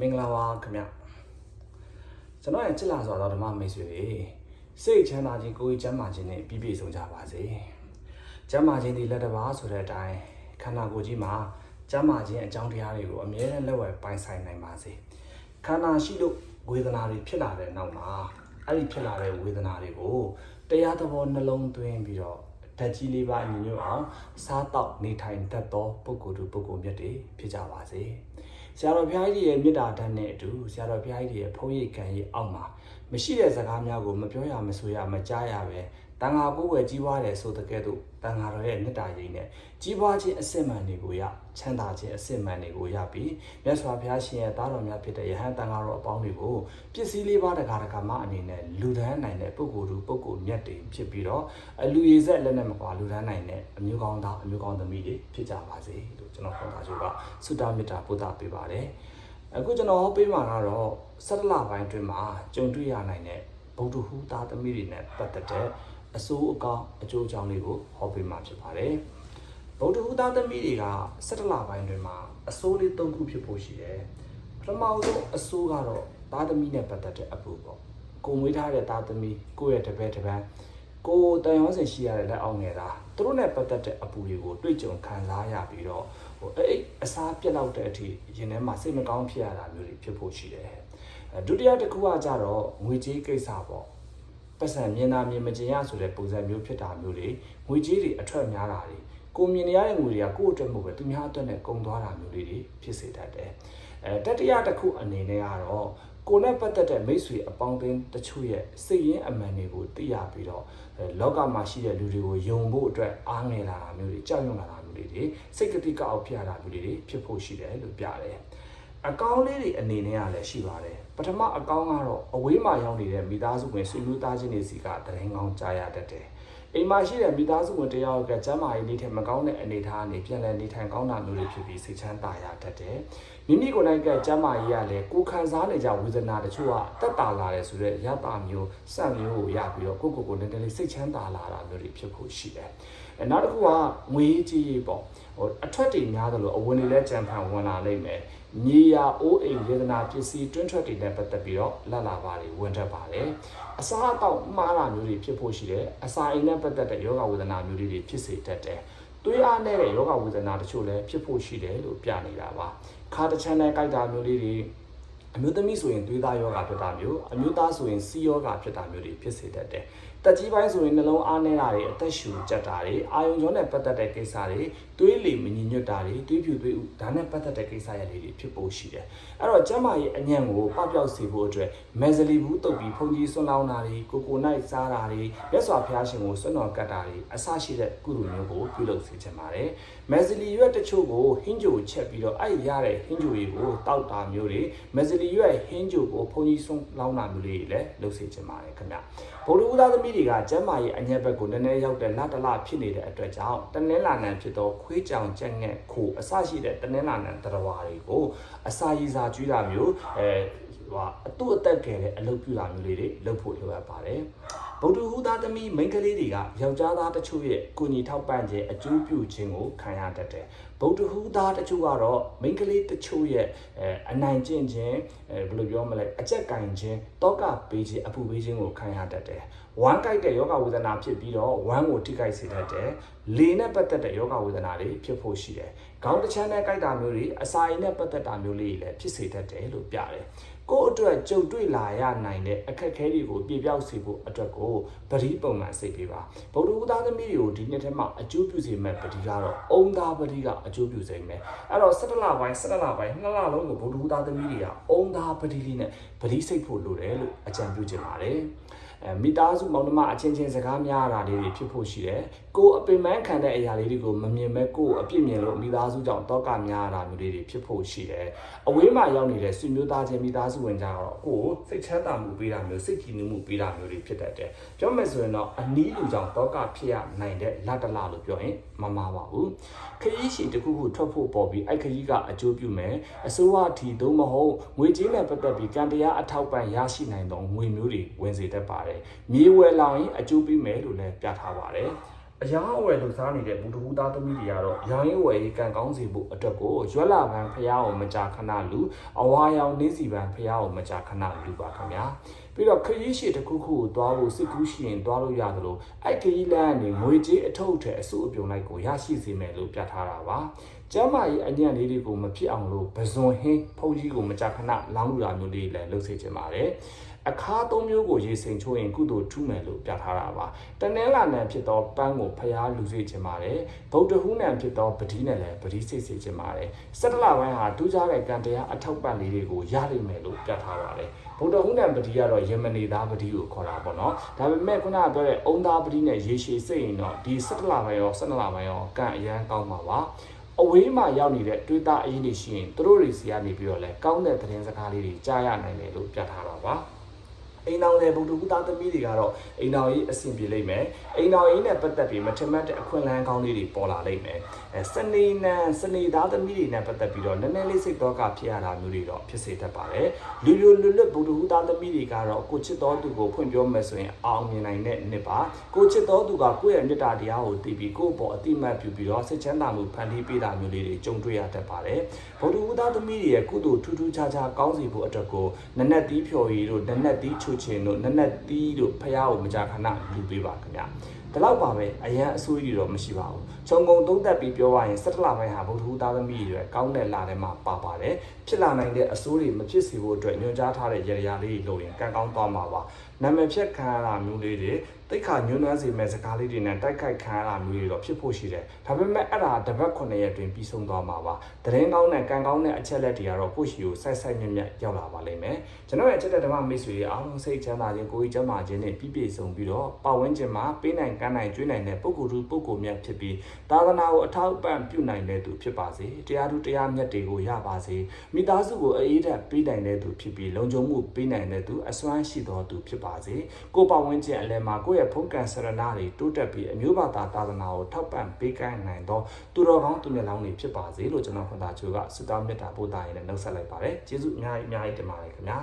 မင်္ဂလာပါခင်ဗျကျွန်တော်ရဲ့ချစ်လာစွာသောဓမ္မမိတ်ဆွေတွေစိတ်ချမ်းသာခြင်းကိုယ်ကျမ်းမာခြင်းနဲ့ပြည့်ပြည့်စုံကြပါစေကျမ်းမာခြင်းဒီလက်တစ်ပါးဆိုတဲ့အတိုင်းခန္ဓာကိုယ်ကြီးမှာကျမ်းမာခြင်းအကြောင်းတရားတွေကိုအမြဲတမ်းလက်ဝယ်ပိုင်ဆိုင်နိုင်ပါစေခန္ဓာရှိလို့ဝေဒနာတွေဖြစ်လာတဲ့နောက်မှာအဲ့ဒီဖြစ်လာတဲ့ဝေဒနာတွေကိုတရားသဘောနှလုံးသွင်းပြီးတော့ဓာတ်ကြီးလေးပါညီညွတ်အောင်စားတော့နေထိုင်တတ်သောပုဂ္ဂိုလ်သူပုဂ္ဂိုလ်မြတ်တွေဖြစ်ကြပါစေ ဆရာတော်ဘုရားကြီးရဲ့မေတ္တာဓာတ်နဲ့အတူဆရာတော်ဘုရားကြီးရဲ့ဖုံးရိပ်ကံရိပ်အောက်မှာမရှိတဲ့စကားများကိုမပြောရမဆိုရမကြားရပဲ တန်ဃာကိုယ်ွယ်ကြီးပွားတယ်ဆိုတဲ့ကဲ့သို့တန်ဃာတော်ရဲ့မေတ္တာရိပ်နဲ့ကြီးပွားခြင်းအစစ်မှန်တွေကိုရချမ်းသာခြင်းအစစ်မှန်တွေကိုရပြီးမြတ်စွာဘုရားရှင်ရဲ့သားတော်များဖြစ်တဲ့ယဟန်တန်ဃာတော်အပေါင်းတွေကိုပစ္စည်းလေးပါးတကားတကားမှအနေနဲ့လူဒန်းနိုင်တဲ့ပုဂ္ဂိုလ်သူပုဂ္ဂိုလ်မြတ်တွေဖြစ်ပြီးတော့အလူရည်ဆက်လက်နဲ့မကွာလူဒန်းနိုင်တဲ့အမျိုးကောင်းသားအမျိုးကောင်းသမီးတွေဖြစ်ကြပါစေလို့ကျွန်တော်ခေါင်းသားချုပ်ကဆုတောင်းမေတ္တာပို့သပေးပါတယ်အခုကျွန်တော်ဟောပေးမှာကတော့စက်တလပိုင်းအတွင်းမှာကြုံတွေ့ရနိုင်တဲ့ဗုဒ္ဓဟူသားသမီးတွေနဲ့ပတ်သက်တဲ့ အဆိုးအကောင်းအကျိုးအကြောင်းလေးကိုဟောပေးမှာဖြစ်ပါတယ်ဗုဒ္ဓဟူသားသမီးတွေကစက်တလပိုင်းအတွင်းမှာအဆိုးလေး၃ခုဖြစ်ဖို့ရှိတယ်ပထမဆုံးအဆိုးကတော့သားသမီးနဲ့ပတ်သက်တဲ့အပူပေါ့ကိုမွေးထားတဲ့သားသမီးကိုယ့်ရဲ့တပည့်တစ်ပန်းကိုတန်ရုံးစင်ရှိရတဲ့လက်အောင်ငယ်သားသူတို့နဲ့ပတ်သက်တဲ့အပူတွေကိုတွေ့ကြုံခံစားရပြီးတော့ဟိုအဲ့အစားပြက်လောက်တဲ့အထိရင်ထဲမှာစိတ်မကောင်းဖြစ်ရတာမျိုးတွေဖြစ်ဖို့ရှိတယ်အဲဒုတိယတစ်ခုကကြတော့ငွေကြေးကိစ္စပေါ့ ပတ်စံမြင်တာမြင်မကျင်ရဆိုတဲ့ပုံစံမျိုးဖြစ်တာမျိုးတွေငွေကြေးတွေအထွက်များတာတွေကိုမြင်နေရတဲ့ငွေတွေကကိုယ့်အတွက်မဟုတ်ပဲသူများအတွက်နဲ့ကုန်သွားတာမျိုးလေးတွေဖြစ်စေတတ်တယ်အဲတတိယတစ်ခုအနေနဲ့ကတော့ကိုယ်နဲ့ပတ်သက်တဲ့မိတ်ဆွေအပေါင်းအသင်းတချို့ရဲ့စိတ်ရင်းအမှန်တွေကိုသိရပြီးတော့လောကမှာရှိတဲ့လူတွေကိုယုံဖို့အတွက်အားငယ်လာတာမျိုးတွေကြောက်ရွံ့လာတာမျိုးတွေစိတ်ကတိကအောက်ဖြစ်ရတာမျိုးတွေဖြစ်ဖို့ရှိတယ်လို့ပြတယ်အကောင်းလေးတွေအနေနဲ့ကလည်းရှိပါတယ် ပထမအကောင်းကတော့အဝေးမှာရောက်နေတဲ့မိသားစုဝင်ဆွေမျိုးသားချင်းတွေစီကတရင်ကောင်းကြားရတတ်တယ်အိမ်မှာရှိတဲ့မိသားစုဝင်တယောက်ကကျမ်းမာရေးနေထိုင်မကောင်းတဲ့အနေအထားအနေပြန်လည်နေထိုင်ကောင်းတာမျိုးတွေဖြစ်ပြီးစိတ်ချမ်းသာရတတ်တယ်။မိမိကိုယ်တိုင်ကကျမ်းမာရေးရလဲကိုခံစားနေကြဝေဒနာတချို့ကတက်တာလာတယ်ဆိုတော့ရတာမျိုးစက်မျိုးကိုရပြီးတော့ကိုယ့်ကိုယ်ကိုနည်းနည်းလေးစိတ်ချမ်းသာလာတာမျိုးတွေဖြစ်ဖို့ရှိတယ်။အဲနောက်တစ်ခုကငွေကြီးရေးပေါ့ဟိုအထွက်တွေများတယ်လို့အဝင်တွေလည်းကြံဖန်ဝင်လာလိမ့်မယ်။ မြေယာအိုးအိမ်ဝေဒနာပစ္စည်းတွင်းထွက်တွေနဲ့ပတ်သက်ပြီးတော့လက်လာပါတွေဝင်တတ်ပါတယ်။အစားအသောက်မှားတာမျိုးတွေဖြစ်ဖို့ရှိတယ်။အစာအိမ်နဲ့ပတ်သက်တဲ့ယောဂဝေဒနာမျိုးတွေဖြစ်စေတတ်တယ်။သွေးအားနဲ့တဲ့ယောဂဝေဒနာတချို့လည်းဖြစ်ဖို့ရှိတယ်လို့ပြနေတာပါခါတချမ်းနဲ့ကြိုက်တာမျိုးလေးတွေအမျိုးသမီးဆိုရင်သွေးသားယောဂဖြစ်တာမျိုးအမျိုးသားဆိုရင်စီးယောဂဖြစ်တာမျိုးတွေဖြစ်စေတတ်တယ် တက်ကြီးပိုင်းဆိုရင်နှလုံးအားနေတာတွေအသက်ရှူကြက်တာတွေအာယုံကြောနဲ့ပတ်သက်တဲ့ကိစ္စတွေသွေးလေမညီညွတ်တာတွေသွေးဖြူသွေးဥဒါနဲ့ပတ်သက်တဲ့ကိစ္စရလေးတွေဖြစ်ဖို့ရှိတယ်အဲ့တော့ကျမရဲ့အညံ့ကိုပပျောက်စေဖို့အတွက်မက်ဇလီဘူးတုပ်ပြီးဖုန်ကြီးဆွန်းလောင်းတာတွေကိုကိုနိုင်စားတာတွေရက်စွာဖျားရှင်ကိုစွန့်တော်ကတ်တာတွေအဆရှိတဲ့ကုသိုလ်မျိုးကိုပြုလုပ်စေချင်ပါတယ်မက်ဇလီရွက်တချို့ကိုဟင်းကြိုချက်ပြီးတော့အဲ့ရတဲ့ဟင်းကြိုတွေကိုတောက်တာမျိုးတွေမက်ဇလီရွက်ဟင်းကြိုကိုဖုန်ကြီးဆွန်းလောင်းတာမျိုးတွေလည်းလုပ်စေချင်ပါတယ်ခင်ဗျဗုဒ္ဓဦးသားသမီးတွေကကျမ်းမာရေးအညက်ဘက်ကိုနည်းနည်းရောက်တဲ့လတလဖြစ်နေတဲ့အတွက်ကြောင့်တနင်္လာနံဖြစ်သောခွေးကြောင်ကြက်ငှက်ခိုအစရှိတဲ့တနင်္လာနံတရဝါတွေကိုအစာရည်စာကျွေးတာမျိုးအဲဟိုအတူအသက်ငယ်တဲ့အလုပ်ပြုတာမျိုးလေးတွေလုပ်ဖို့လိုအပ်ပါတယ် ဗုဒ္ဓဟူသားသမီးမိန်းကလေးတွေကယောက်ျားသားတချို့ရဲ့ကိုညီထောက်ပံ့ခြင်းအကျိုးပြုခြင်းကိုခံရတတ်တယ်ဗုဒ္ဓဟူသားတချို့ကတော့မိန်းကလေးတချို့ရဲ့အဲအနိုင်ကျင့်ခြင်းအဲဘယ်လိုပြောမလဲအကြက်ကင်ခြင်းတောကပေးခြင်းအပူပေးခြင်းကိုခံရတတ်တယ်ဝမ်းကြိုက်တဲ့ယောဂဝေဒနာဖြစ်ပြီးတော့ဝမ်းကိုထိခိုက်စေတတ်တယ်။လေနဲ့ပတ်သက်တဲ့ယောဂဝေဒနာတွေဖြစ်ဖို့ရှိတယ်။ခေါင်းတစ်ချမ်းနဲ့ကြိုက်တာမျိုးတွေအစာအိမ်နဲ့ပတ်သက်တာမျိုးလေးတွေလည်းဖြစ်စေတတ်တယ်လို့ပြတယ်။ ကိုယ့်အတွက်ကြုံတွေ့လာရနိုင်တဲ့အခက်အခဲတွေကိုပြပြောက်စေဖို့အတွက်ကိုပရိပုံမှန်စိတ်ပေးပါ။ဗုဒ္ဓဦးသားသမီးတွေကိုဒီနှစ်ထဲမှာအကျိုးပြုစေမဲ့ပတိကတော့အုံသားပတိကအကျိုးပြုစေမယ်။အဲ့တော့17လပိုင်း17လပိုင်းနှစ်လလုံးကိုဗုဒ္ဓဦးသားသမီးတွေကအုံသားပတိလေးနဲ့ပတိစိတ်ဖို့လိုတယ်လို့အကြံပြုချင်ပါတယ်။အဲ မိသားစုမောင်နှမအချင်းချင်းစကားများတာလေးတွေဖြစ်ဖို့ရှိတယ်။ကိုယ်အပင်ပန်းခံတဲ့အရာလေးတွေကိုမမြင်မဲ့ကိုယ်အပြစ်မြင်လို့မိသားစုကြောင့်တောကများတာမျိုးလေးတွေဖြစ်ဖို့ရှိတယ်။အဝေးမှာရောက်နေတဲ့ဆွေမျိုးသားချင်းမိသားစုဝင်ကြတော့ကိုယ်စိတ်ချမ်းသာမှုပေးတာမျိုးစိတ်ကြည်နူးမှုပေးတာမျိုးတွေဖြစ်တတ်တယ်။ပြောမယ်ဆိုရင်တော့အနီးလူကြောင့်တောကဖြစ်ရနိုင်တဲ့လတ်တလလို့ပြောရင်မမှားပါဘူး။ခရီးရှည်တစ်ခုခုထွက်ဖို့ပေါ်ပြီးအဲ့ခရီးကအကျိုးပြုမယ်။အစိုးရထီသို့မဟုတ်ငွေကြေးနဲ့ပတ်သက်ပြီးကံတရားအထောက်ပံ့ရရှိနိုင်သောငွေမျိုးတွေဝင်စေတတ်ပါတယ်။မြေဝယ်လောင်ရင်အကျိုးပေးမယ်လို့လည်းပြထားပါတယ်အယောင်အဝယ်လှူစားနေတဲ့ဘူတဟူသားသမီးတွေကတော့ရောင်ရဲဝယ်ရေးကံကောင်းစေဖို့အတွက်ကိုရွက်လာပန်းဖျားအောင်မကြာခဏလူအဝါရောင်နေစီပန်းဖျားအောင်မကြာခဏလူပါခင်ဗျာပြီးတော့ခရီးရှည်တစ်ခုခုကိုသွားဖို့စစ်ကူးရှိရင်သွားလို့ရတယ်လို့အဲ့ခရီးလမ်းကနေငွေကြေးအထုပ်ထဲအစုအပြုံလိုက်ကိုရရှိစေမယ်လို့ပြထားတာပါကျမ်းမာရေးအညံ့လေးတွေကိုမဖြစ်အောင်လို့ပဇွန်ဟင်းဖုန်ကြီးကိုမကြာခဏလောင်းလူတာမျိုးလေးလည်းလုပ်စေချင်ပါတယ်အခါသုံးမျိုးကိုရေစိန်ချိုးရင်ကုသိုလ်ထူးမယ်လို့ပြထားတာပါတနင်္လာနံဖြစ်သောပန်းကိုဖျားလူစေချင်ပါတယ်ဗုဒ္ဓဟူးနံဖြစ်သောပတိနဲ့လည်းပတိစိတ်စေချင်ပါတယ်စက်တလပိုင်းဟာထူးခြားတဲ့ကံတရားအထောက်ပံ့လေးတွေကိုရလိမ့်မယ်လို့ပြထားပါတယ်ဗုဒ္ဓဟူးနံပတိကတော့ယမနေသားပတိကိုခေါ်တာပေါ့နော်ဒါပေမဲ့ခုနကပြောတဲ့အုံသားပတိနဲ့ရေရှည်စိတ်ရင်တော့ဒီစက်တလပိုင်းရောစက်တလပိုင်းရောကံအရန်ကောင်းပါပါ အဝေးမှာရောက်နေတဲ့တွေးသားအရင်တွေရှိရင်သူတို့တွေစီကနေပြီးတော့လဲကောင်းတဲ့သတင်းစကားလေးတွေကြားရနိုင်တယ်လို့ပြထားတာပါ အိမ်တော်လေဗုဒ္ဓဟူသားသမီးတွေကတော့အိမ်တော်ကြီးအဆင်ပြေလိမ့်မယ်အိမ်တော်ကြီးနဲ့ပတ်သက်ပြီးမထမတ်တဲ့အခွင့်အလမ်းကောင်းလေးတွေပေါ်လာလိမ့်မယ်အဲစနေနံစနေသားသမီးတွေနဲ့ပတ်သက်ပြီးတော့နည်းနည်းလေးစိတ်တော့ကဖြစ်ရတာမျိုးတွေတော့ဖြစ်စေတတ်ပါတယ်လူလူလွတ်လွတ်ဗုဒ္ဓဟူသားသမီးတွေကတော့ကိုချစ်တော်သူကိုဖွင့်ပြောမယ်ဆိုရင်အောင်မြင်နိုင်တဲ့နှစ်ပါကိုချစ်တော်သူကကိုယ့်ရဲ့မေတ္တာတရားကိုသိပြီးကိုယ့်ဘောအတိမတ်ပြုပြီးတော့စိတ်ချမ်းသာမှုဖန်တီးပေးတာမျိုးလေးတွေကြုံတွေ့ရတတ်ပါတယ်ဗုဒ္ဓဟူသားသမီးတွေရဲ့ကုသိုလ်ထူးထူးခြားခြားကောင်းစီဖို့အတွက်ကိုနက်နက်တီးဖြော်ရည်တို့နက်နက်တီးချူချင်တို့နက်နက်တီးတို့ဖះကိုမကြခဏလူပေးပါခင်ဗျာဒီလောက်ပါပဲအရန်အဆိုးကြီးတော့မရှိပါဘူး ခြုံငုံသုံးသက်ပြီးပြောရရင်17လပိုင်းဟာဗုဒ္ဓဟူသားသမီးတွေကောင်းတဲ့လထဲမှာပါပါတယ်ဖြစ်လာနိုင်တဲ့အဆိုးတွေမဖြစ်စေဖို့အတွက်ညွှန်ကြားထားတဲ့ရရလေးတွေလုပ်ရင်ကံကောင်းသွားမှာပါနာမည်ဖြတ်ခံရတာမျိုးလေးတွေတိတ်ခါညွှန်နှမ်းစေမဲ့စကားလေးတွေနဲ့တိုက်ခိုက်ခံရတာမျိုးတွေတော့ဖြစ်ဖို့ရှိတယ်ဒါပေမဲ့အဲ့ဒါတပတ်9ရက်တွင်ပြီးဆုံးသွားမှာပါတရင်ကောင်းတဲ့ကံကောင်းတဲ့အချက်လက်တွေကတော့ကိုယ့်ရှိကိုစိုက်စိုက်မြက်မြက်ရောက်လာပါလိမ့်မယ်ကျွန်တော်ရဲ့အချက်တဲ့ဓမ္မမိတ်ဆွေတွေအားလုံးစိတ်ချမ်းသာခြင်းကိုယ်ကြီးကျန်းမာခြင်းနဲ့ပြည့်ပြည့်စုံပြီးတော့ပတ်ဝန်းကျင်မှာပေးနိုင်ကမ်းနိုင်ကျွေးနိုင်တဲ့ပုဂ္ဂိုလ်သူပုဂ္ဂိုလ်မြတ်ဖြစ်ပြီးသာသနာကိုအထောက်အပံ့ပြုနိုင်တဲ့သူဖြစ်ပါစေတရားသူတရားမြတ်တွေကိုရပါစေမိသားစုကိုအေးဓာတ်ပေးနိုင်တဲ့သူဖြစ်ပြီးလုံခြုံမှုပေးနိုင်တဲ့သူအစွမ်းရှိသောသူဖြစ်ပါစေကိုယ်ပတ်ဝန်းကျင်အလယ်မှာကိုယ့်ရဲ့ဖုန်ကန်ဆရဏတွေတိုးတက်ပြီးအမျိုးဘာသာသာသနာကိုထောက်ပံ့ပေးကမ်းနိုင်သောသူတော်ကောင်းသူမျက်လောင်းတွေဖြစ်ပါစေလို့ကျွန်တော်ခွန်သာချိုကဆုတောင်းမေတ္တာပို့တာရင်းနဲ့နှုတ်ဆက်လိုက်ပါတယ်ကျေးဇူးအများကြီးအများကြီးတင်ပါတယ်ခင်ဗျာ